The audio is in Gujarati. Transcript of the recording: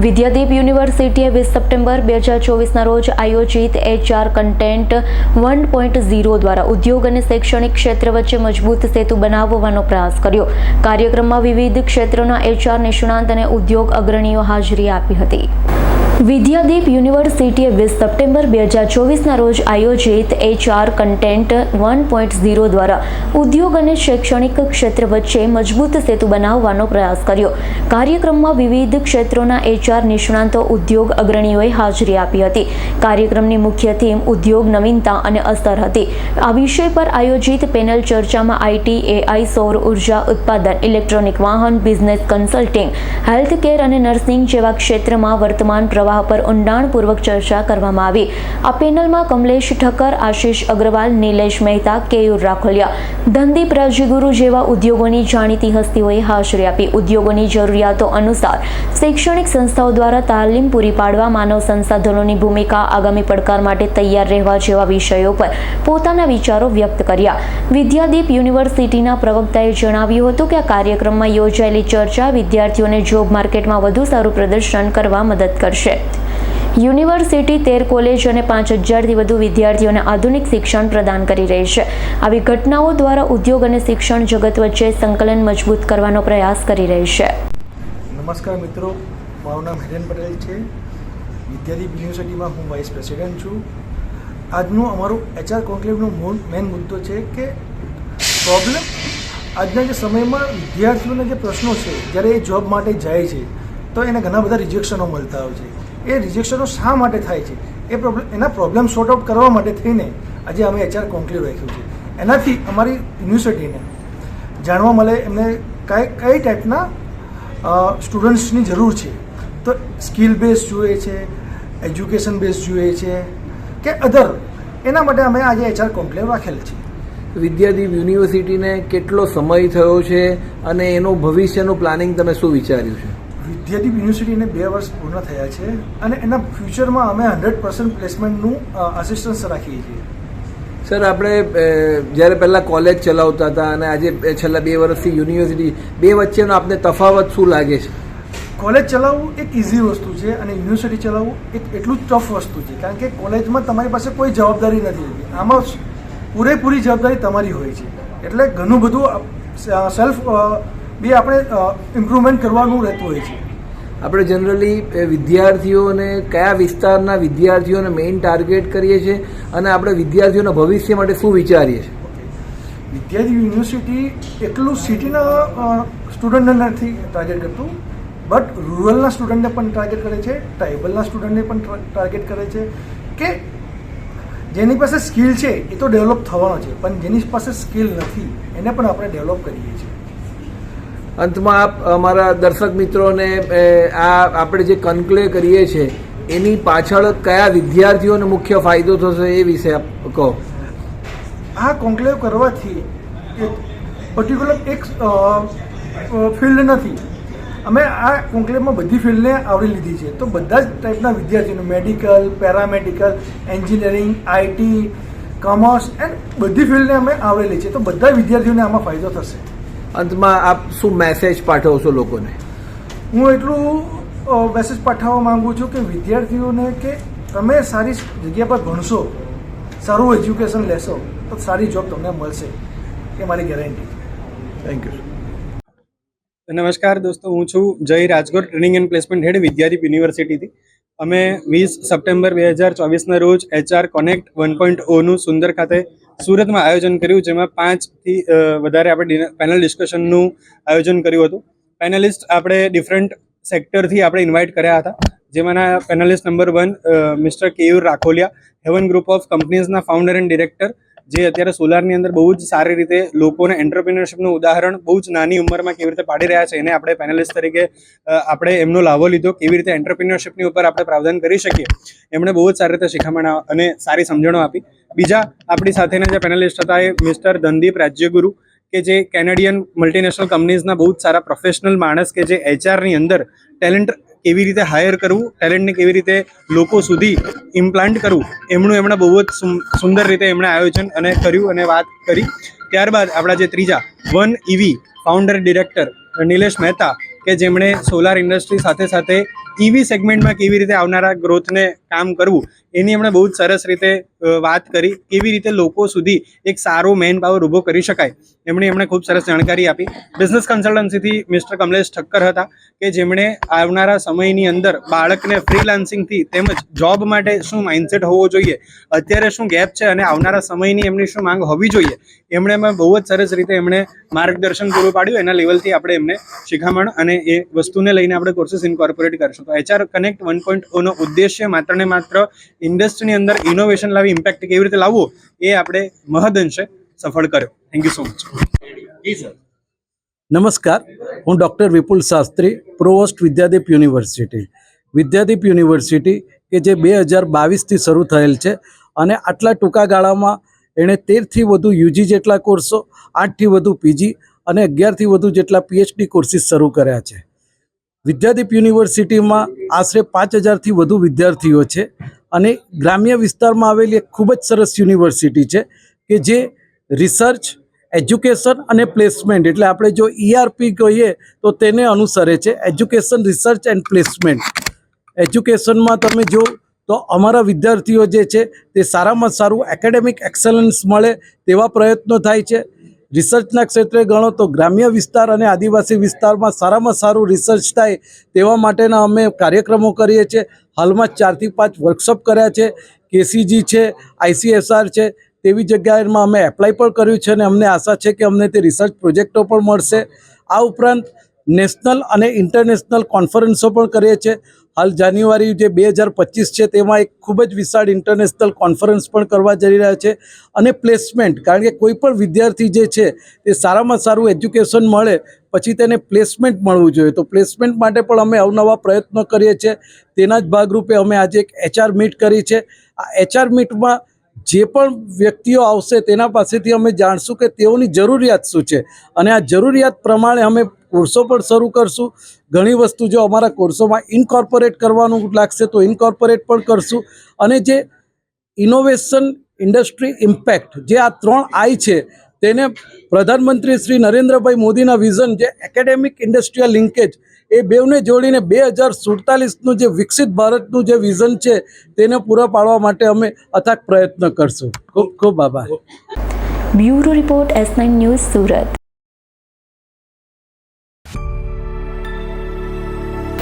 વિદ્યાદીપ યુનિવર્સિટીએ વીસ સપ્ટેમ્બર બે હજાર ચોવીસના રોજ આયોજિત HR content one point zero દ્વારા ઉદ્યોગ અને શૈક્ષણિક ક્ષેત્ર વચ્ચે મજબૂત સેતુ બનાવવાનો પ્રયાસ કર્યો. કાર્યક્રમમાં વિવિધ ક્ષેત્રોના એચઆર નિષ્ણાંત અને ઉદ્યોગ અગ્રણીઓ હાજરી આપી હતી. વિદ્યાદીપ યુનિવર્સિટીએ વીસ સપ્ટેમ્બર બે હજાર ચોવીસના રોજ આયોજિત HR content one point zero દ્વારા ઉદ્યોગ અને શૈક્ષણિક ક્ષેત્ર વચ્ચે મજબૂત સેતુ બનાવવાનો પ્રયાસ કર્યો. કાર્યક્રમમાં વિવિધ ક્ષેત્રોના એચઆર નિષ્ણાંતો, ઉદ્યોગ અગ્રણીઓએ હાજરી આપી હતી. કાર્યક્રમની મુખ્ય થીમ ઉદ્યોગ નવીનતા અને અસર હતી. આ વિષય પર આયોજિત પેનલ ચર્ચામાં આઈટી એઆઈ સૌર ઊર્જા, ઉત્પાદન, ઇલેક્ટ્રોનિક વાહન, બિઝનેસ કન્સલ્ટિંગ હેલ્થ કેર અને નર્સિંગ જેવા ક્ષેત્રમાં વર્તમાન પ્રવાહ પર ઊંડાણપૂર્વક ચર્ચા કરવામાં આવી. આ પેનલમાં કમલેશ ઠક્કર, આશીષ અગ્રવાલ, નિલેશ મહેતા, કેયુર રાખોલિયા, ધનદીપ રાજ્યગુરુ જેવા ઉદ્યોગોની જાણીતી હસ્તીઓએ હાજરી આપી. ઉદ્યોગોની જરૂરિયાતો અનુસાર શૈક્ષણિક સંસ્થાઓ દ્વારા તાલીમ પૂરી પાડવા માનવ સંસાધનોની ભૂમિકા આગામી પડકાર માટે તૈયાર રહેવા જેવા વિષયો પર પોતાના વિચારો વ્યક્ત કર્યા. વિદ્યાદીપ યુનિવર્સિટીના પ્રવક્તાએ જણાવ્યું હતું કે આ કાર્યક્રમમાં યોજાયેલી ચર્ચા વિદ્યાર્થીઓને જોબ માર્કેટમાં વધુ સારું પ્રદર્શન કરવા મદદ કરશે. યુનિવર્સિટી, તેર કોલેજ અને પાંચ હજારથી વધુ વિદ્યાર્થીઓને આધુનિક શિક્ષણ પ્રદાન કરી રહી છે. આવી ઘટનાઓ દ્વારા ઉદ્યોગ અને શિક્ષણ જગત વચ્ચે સંકલન મજબૂત કરવાનો પ્રયાસ કરી રહી છે. નમસ્કાર મિત્રો, મારું નામ હિરેન પટેલ છે. વિદ્યાદીપ યુનિવર્સિટીમાં હું વાઇસ પ્રેસિડેન્ટ છું. આજનું અમારું એચઆર કોન્ક્લેવનો મેઇન મુદ્દો છે કે પ્રોબ્લેમ આજના જે સમયમાં વિદ્યાર્થીઓના જે પ્રશ્નો છે, જ્યારે એ જોબ માટે જાય છે, તો એને ઘણા બધા રિજેક્શનો મળતા હોય છે. એ રિજેક્શનો શા માટે થાય છે? એ પ્રોબ્લેમ એના પ્રોબ્લેમ સોર્ટ આઉટ કરવા માટે થઈને આજે અમે એચઆર કોન્ક્લેવ રાખ્યું છે. એનાથી અમારી યુનિવર્સિટીને જાણવા મળે એમને કઈ કઈ ટાઈપના સ્ટુડન્ટ્સની જરૂર છે. તો સ્કિલ બેઝ જોઈએ છે એજ્યુકેશન બેઝ જોઈએ છે કે અધર એના માટે અમે આજે એચઆર કોન્ક્લેવ રાખેલ છે. વિદ્યાદીપ યુનિવર્સિટીને કેટલો સમય થયો છે અને એનું ભવિષ્યનું પ્લાનિંગ તમે શું વિચાર્યું છે? વિદ્યાદીપ યુનિવર્સિટીને બે વર્ષ પૂર્ણ થયા છે અને એના ફ્યુચરમાં અમે હંડ્રેડ પર્સન્ટ પ્લેસમેન્ટનું અસિસ્ટન્સ રાખીએ છીએ. સર આપણે જ્યારે પહેલાં કોલેજ ચલાવતા હતા અને આજે છેલ્લા બે વર્ષથી યુનિવર્સિટી બે વચ્ચેનો આપને તફાવત શું લાગે છે? કોલેજ ચલાવવું એક ઇઝી વસ્તુ છે અને યુનિવર્સિટી ચલાવવું એક એટલું જ ટફ વસ્તુ છે કારણ કે કોલેજમાં તમારી પાસે કોઈ જવાબદારી નથી હોતી. આમાં પૂરેપૂરી જવાબદારી તમારી હોય છે. એટલે ઘણું બધું સેલ્ફ બી આપણે ઇમ્પ્રુવમેન્ટ કરવાનું રહેતું હોય છે. આપણે જનરલી વિદ્યાર્થીઓને કયા વિસ્તારના વિદ્યાર્થીઓને મેઇન ટાર્ગેટ કરીએ છીએ અને આપણે વિદ્યાર્થીઓના ભવિષ્ય માટે શું વિચારીએ છીએ? વિદ્યાર્થી યુનિવર્સિટી એટલું સિટીના સ્ટુડન્ટને નથી ટાર્ગેટ કરતું બટ રૂરલના સ્ટુડન્ટને પણ ટાર્ગેટ કરે છે ટ્રાઇબલના સ્ટુડન્ટને પણ ટાર્ગેટ કરે છે કે જેની પાસે સ્કિલ છે એ તો ડેવલપ થવાનો છે પણ જેની પાસે સ્કિલ નથી એને પણ આપણે ડેવલપ કરીએ છીએ. અંતમાં આપ, અમારા દર્શક મિત્રોને આ આપણે જે કન્ક્લે કરીએ છીએ, એની પાછળ કયા વિદ્યાર્થીઓને મુખ્ય ફાયદો થશે એ વિશે આપ કહો. આ કોન્ક્લેવ કરવાથી એક પર્ટિક્યુલર એક ફિલ્ડ નથી. અમે આ કોન્ક્લેવમાં બધી ફિલ્ડને આવરી લીધી છે. તો બધા જ ટાઈપના વિદ્યાર્થીઓને medical paramedical engineering IT commerce and બધી ફિલ્ડને અમે આવરેલી છે. તો બધા વિદ્યાર્થીઓને આમાં ફાયદો થશે. અંતમાં આપ શું મેસેજ પાઠવશો લોકોને? હું એટલું મેસેજ પાઠવવા માંગુ છું કે વિદ્યાર્થીઓને કે તમે સારી જગ્યા પર ભણશો સારું એજ્યુકેશન લેશો તો સારી જોબ તમને મળશે. એ મારી ગેરંટી થેન્ક યુ નમસ્કાર દોસ્તો હું છું Jay Rajkot training and placement head Vidyadeep યુનિવર્સિટીથી અમે વીસ સપ્ટેમ્બર બે હજાર ચોવીસના રોજ એચઆર કોનેક્ટ વન પોઈન્ટ ઓનું સુંદર ખાતે સુરતમાં આયોજન કર્યું, જેમાં પાંચથી વધારે આપણે પેનલ ડિસ્કશનનું આયોજન કર્યું હતું. પેનલિસ્ટ આપણે ડિફરન્ટ સેક્ટરથી આપણે ઇન્વાઇટ કર્યા હતા. જેમાંના panelist number one mister Keyur Rakholiya heaven group of કંપનીઝના founder and director જે અત્યારે સોલારની અંદર બહુ જ સારી રીતે લોકોને એન્ટરપ્રિનરશિપનું ઉદાહરણ બહુ જ નાની ઉંમરમાં કેવી રીતે પાડી રહ્યા છે, એને આપણે પેનલિસ્ટ તરીકે આપણે એમનો લાભો લીધો, કેવી રીતે એન્ટરપ્રિનરશિપની ઉપર આપણે પ્રાવધાન કરી શકીએ. એમણે બહુ જ સારી રીતે શિખામણ અને સારી સમજણો આપી. બીજા આપણી સાથેના જે પેનલિસ્ટ હતા એ મિસ્ટર ધનદીપ રાજ્યગુરુ, કે જે કેનેડિયન મલ્ટીનેશનલ કંપનીઝના બહુ જ સારા પ્રોફેશનલ માણસ કે જે એચઆરની અંદર ટેલેન્ટ કેવી રીતે હાયર કરવું ટેલેન્ટને કેવી રીતે લોકો સુધી ઇમ્પ્લાન્ટ કરવું, એમનું એમણે બહુ જ સુંદર રીતે એમણે આયોજન અને કર્યું અને વાત કરી. ત્યારબાદ આપણા જે ત્રીજા, one EV founder director Nilesh Mehta, કે જેમણે સોલાર ઇન્ડસ્ટ્રી સાથે સાથે ઈવી સેગમેન્ટમાં કેવી રીતે આવનારા ગ્રોથને કામ કરવું એની એમણે બહુ જ સરસ રીતે વાત કરી કેવી રીતે લોકો સુધી એક સારો મેન પાવર ઊભો કરી શકાય. એમણે એમણે ખૂબ સરસ જાણકારી આપી. બિઝનેસ કન્સલ્ટન્સીથી મિસ્ટર કમલેશ ઠક્કર હતા કે જેમણે આવનારા સમયની અંદર બાળકને ફ્રીલાન્સિંગથી તેમજ જોબ માટે શું માઇન્ડસેટ હોવો જોઈએ, અત્યારે શું ગેપ છે અને આવનારા સમયની એમની શું માંગ હોવી જોઈએ, એમણે એમાં બહુ જ સરસ રીતે એમણે માર્ગદર્શન પૂરું પાડ્યું. એના લેવલથી આપણે એમને શિખામણ અને એ વસ્તુને લઈને આપણે કોર્સીસ ઇન્કોર્પોરેટ કરીશું. તો એચઆર કનેક્ટ વન પોઈન્ટ ઓનો ઉદ્દેશ્ય માત્ર ને માત્ર ઇન્ડસ્ટ્રીની અંદર ઇનોવેશન લાવી ઇમ્પેક્ટ કેવી રીતે લાવવું એ આપણે મહદઅંશે સફળ કર્યો. થેન્ક યુ સો મચ નમસ્કાર. હું doctor Vipul Shastri provost Vidyadeep university Vidyadeep university કે જે બે હજાર બાવીસથી શરૂ થયેલ છે અને આટલા ટૂંકા ગાળામાં એણે તેરથી વધુ યુજી જેટલા કોર્સો આઠથી વધુ પીજી અને અગિયારથી વધુ જેટલા પીએચડી કોર્સીસ શરૂ કર્યા છે. વિદ્યાદીપ યુનિવર્સિટીમાં આશરે પાંચ હજારથી વધુ વિદ્યાર્થીઓ છે. અને ગ્રામ્ય વિસ્તારમાં આવેલી એક ખૂબ જ સરસ યુનિવર્સિટી છે કે જે રિસર્ચ, એજ્યુકેશન અને પ્લેસમેન્ટ, એટલે આપણે જો ઈઆરપી કહીએ તો તેને અનુસરે છે, એજ્યુકેશન, રિસર્ચ એન્ડ પ્લેસમેન્ટ. એજ્યુકેશનમાં તમે જો તો અમારા વિદ્યાર્થીઓ જે છે તે સારામાં સારું એકેડેમિક એક્સલન્સ મળે તેવા પ્રયત્નો થાય છે. રિસર્ચના ક્ષેત્રે ગણો તો ગ્રામ્ય વિસ્તાર અને આદિવાસી વિસ્તારમાં સારામાં સારું રિસર્ચ થાય તેવા માટેના અમે કાર્યક્રમો કરીએ છીએ. હાલમાં ચારથી પાંચ વર્કશોપ કર્યા છે. કેસીજી છે, આઈસીએસઆર છે, તેવી જગ્યાએમાં અમે એપ્લાય પણ કર્યું છે અને અમને આશા છે કે અમને તે રિસર્ચ પ્રોજેક્ટો પણ મળશે. આ ઉપરાંત નેશનલ અને ઇન્ટરનેશનલ કોન્ફરન્સો પણ કરીએ છીએ. હાલ જાન્યુઆરી જે બે હજાર પચીસ છે, તેમાં એક ખૂબ જ વિશાળ ઇન્ટરનેશનલ કોન્ફરન્સ પણ કરવા જઈ રહ્યા છે અને પ્લેસમેન્ટ, કારણ કે કોઈ પણ વિદ્યાર્થી જે છે, તે સારામાં સારું એજ્યુકેશન મળે, પછી તેને પ્લેસમેન્ટ મળવું જોઈએ. તો પ્લેસમેન્ટ માટે પણ અમે અવનવા પ્રયત્નો કરીએ છીએ. તેના જ ભાગરૂપે અમે આજે એક એચઆર મીટ કરી છે. આ એચઆર મીટમાં જે પણ વ્યક્તિઓ આવશે, તેના પાસેથી અમે જાણશું કે તેઓની જરૂરિયાત શું છે. અને આ જરૂરિયાત પ્રમાણે અમે કોર્સો પણ શરૂ કરશું. ઘણી વસ્તુ જો અમારા કોર્સોમાં ઇનકોર્પોરેટ કરવાનું લાગશે તો ઇનકોર્પોરેટ પણ કરશું. અને જે ઇનોવેશન ઇન્ડસ્ટ્રી ઇમ્પેક્ટ જે આ ત્રણ આઈ છે, તેને પ્રધાનમંત્રી શ્રી નરેન્દ્રભાઈ મોદીના વિઝન જે એકેડેમિક ઇન્ડસ્ટ્રીયલ લિંકેજ એ બેવને જોડીને બે હજાર સુડતાલીસનું જે વિકસિત ભારતનું જે વિઝન છે, તેને પૂરા પાડવા માટે અમે અથાક પ્રયત્ન કરશું. ખૂબ ખૂબ આભાર. Bureau report S nine news Surat.